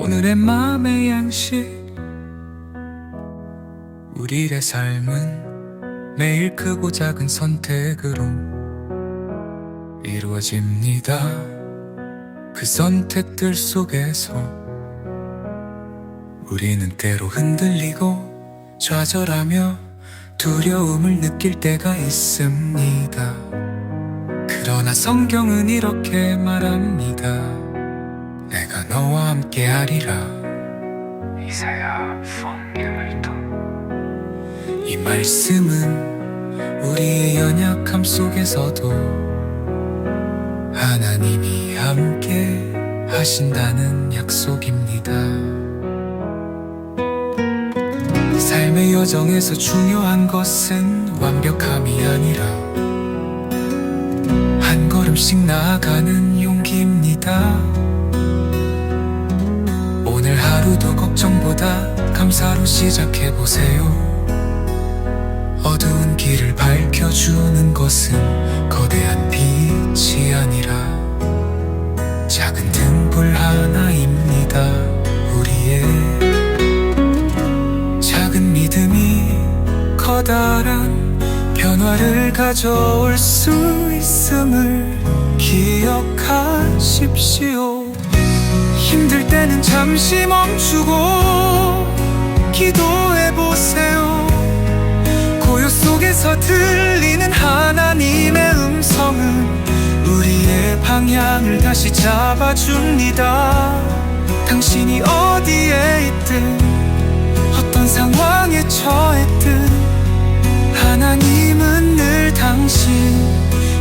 오늘의 마음의 양식. 우리의 삶은 매일 크고 작은 선택으로 이루어집니다. 그 선택들 속에서 우리는 때로 흔들리고 좌절하며 두려움을 느낄 때가 있습니다. 그러나 성경은 이렇게 말합니다 함께 하리라. 이사야 48도 이 말씀은 우리의 연약함 속에서도 하나님이 함께 하신다는 약속입니다. 삶의 여정에서 중요한 것은 완벽함이 아니라 한 걸음씩 나아가는 용기입니다. 감사로 시작해보세요. 어두운 길을 밝혀주는 것은 거대한 빛이 아니라 작은 등불 하나입니다. 우리의 작은 믿음이 커다란 변화를 가져올 수 있음을 기억하십시오. 힘들 때는 잠시 멈추고 기도해 보세요. 고요 속에서 들리는 하나님의 음성은 우리의 방향을 다시 잡아줍니다. 당신이 어디에 있든 어떤 상황에 처했든 하나님은 늘 당신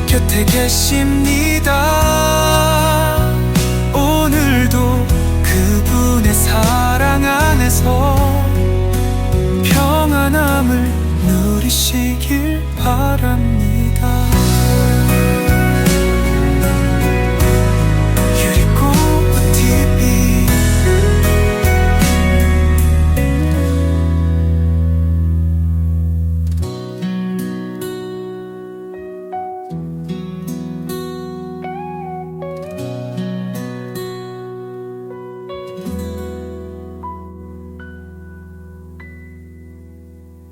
곁에 계십니다. 유리꽃 TV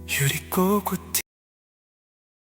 유리꽃